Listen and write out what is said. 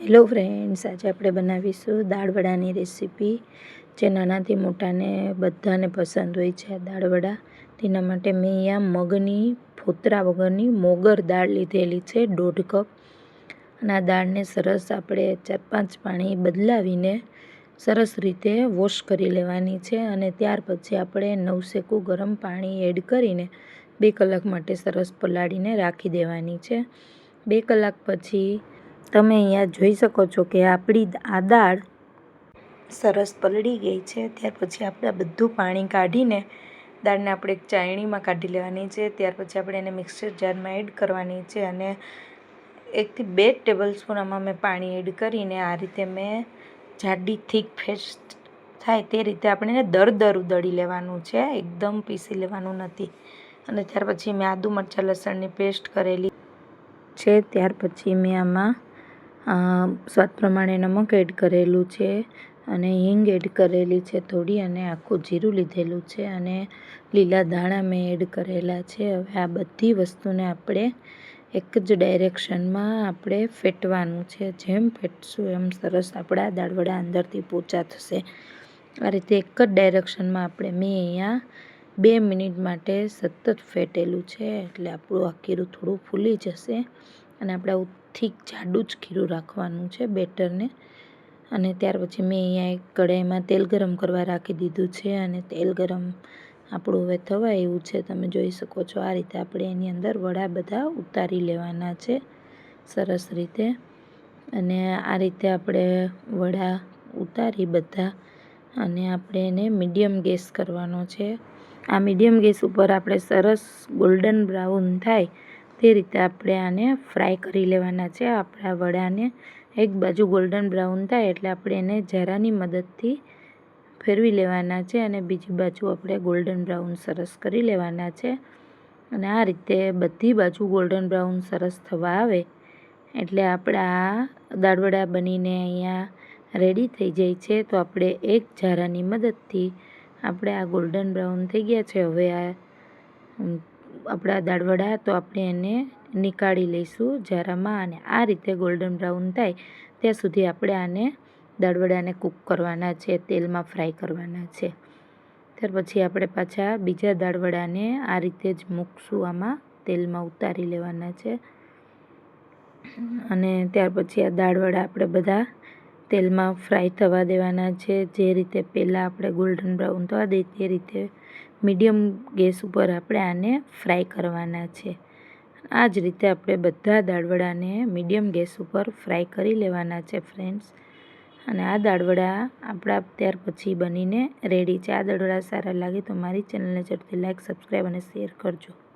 Hello friends આજે આપણે બનાવીશું દાળવડાની રેસીપી જે નાનાથી મોટાને બધાને પસંદ હોય છે આ દાળવડા તેના માટે મેં અહીંયા મગની, ફોતરા વગરની મોગર દાળ લીધેલી છે, દોઢ કપ. અને આ દાળને સરસ આપણે ચાર પાંચ પાણી બદલાવીને સરસ રીતે વોશ કરી લેવાની છે અને ત્યાર પછી આપણે નવસેકું ગરમ પાણી એડ કરીને બે કલાક માટે સરસ પલાળીને રાખી દેવાની છે. બે કલાક પછી તમે અહીંયા જોઈ શકો છો કે આપણી આ દાળ સરસ પલળી ગઈ છે. ત્યાર પછી આપણે બધું પાણી કાઢીને દાળને આપણે એક ચાયણીમાં કાઢી લેવાની છે. ત્યાર પછી આપણે એને મિક્સર જારમાં એડ કરવાની છે અને એકથી બે ટેબલ સ્પૂન આમાં મેં પાણી એડ કરીને આ રીતે મેં જાડી થીક ફેસ્ટ થાય તે રીતે આપણે એને દર દર ઉદળી લેવાનું છે. એકદમ પીસી લેવાનું નથી. અને ત્યાર પછી મેં આદુ મરચાં લસણની પેસ્ટ કરેલી છે. ત્યાર પછી મેં આમાં સ્વાદ પ્રમાણે નમક એડ કરેલું છે અને હિંગ એડ કરેલી છે થોડી અને આખું જીરું લીધેલું છે અને લીલા ધાણા મેં એડ કરેલા છે. હવે આ બધી વસ્તુને આપણે એક જ ડાયરેક્શનમાં આપણે ફેટવાનું છે. જેમ ફેટશું એમ સરસ આપણા દાળવડા અંદરથી પોચા થશે. આ રીતે એક જ ડાયરેક્શનમાં આપણે મેં અહીંયા બે મિનિટ માટે સતત ફેટેલું છે. એટલે આપણું આ કીરું થોડું ફૂલી જશે અને આપણે થીક જાડું જ ખીરું રાખવાનું છે બેટરને. અને ત્યાર પછી મેં અહીંયા એક કઢાઈમાં તેલ ગરમ કરવા રાખી દીધું છે અને તેલ ગરમ આપણું હવે થવા એવું છે. તમે જોઈ શકો છો આ રીતે આપણે એની અંદર વડા બધા ઉતારી લેવાના છે સરસ રીતે. અને આ રીતે આપણે વડા ઉતારી બધા અને આપણે એને મીડિયમ ગેસ કરવાનો છે. આ મીડિયમ ગેસ ઉપર આપણે સરસ ગોલ્ડન બ્રાઉન થાય તે રીતે આપણે આને ફ્રાય કરી લેવાના છે. આપણા વડાને એક બાજુ ગોલ્ડન બ્રાઉન થાય એટલે આપણે એને જરાની મદદથી ફેરવી લેવાના છે અને બીજી બાજુ આપણે ગોલ્ડન બ્રાઉન સરસ કરી લેવાના છે. અને આ રીતે બધી બાજુ ગોલ્ડન બ્રાઉન સરસ થવા આવે એટલે આપણા દાળવડા બનીને અહીંયા રેડી થઈ જાય છે. તો આપણે એક ઝારાની મદદથી આપણે આ ગોલ્ડન બ્રાઉન થઈ ગયા છે. હવે આ આપણા દાળવડા તો આપણે એને નીકાળી લઈશું જરામાં અને આ રીતે ગોલ્ડન બ્રાઉન થાય, ત્યાં સુધી આપણે આને દાળવડાને કૂક કરવાના છે, તેલમાં ફ્રાય કરવાના છે. ત્યાર પછી આપણે પાછા બીજા દાળવડાને આ રીતે જ મૂકશું, આમાં તેલમાં ઉતારી લેવાના છે. અને ત્યાર પછી આ દાળવડા આપણે બધા તેલમાં ફ્રાય થવા દેવાના છે, જે રીતે પહેલાં આપણે ગોલ્ડન બ્રાઉન થવા દઈએ તે રીતે મીડિયમ ગેસ ઉપર આપણે આને ફ્રાય કરવાના છે. આ જ રીતે આપણે બધા દાળવડાને મીડિયમ ગેસ ઉપર ફ્રાય કરી લેવાના છે, ફ્રેન્ડ્સ. અને આ દાળવડા આપણા ત્યાર પછી બનીને રેડી છે. આ દાળવડા સારા લાગે તો મારી ચેનલને ઝડપથી લાઈક, સબસ્ક્રાઈબ અને શેર કરજો.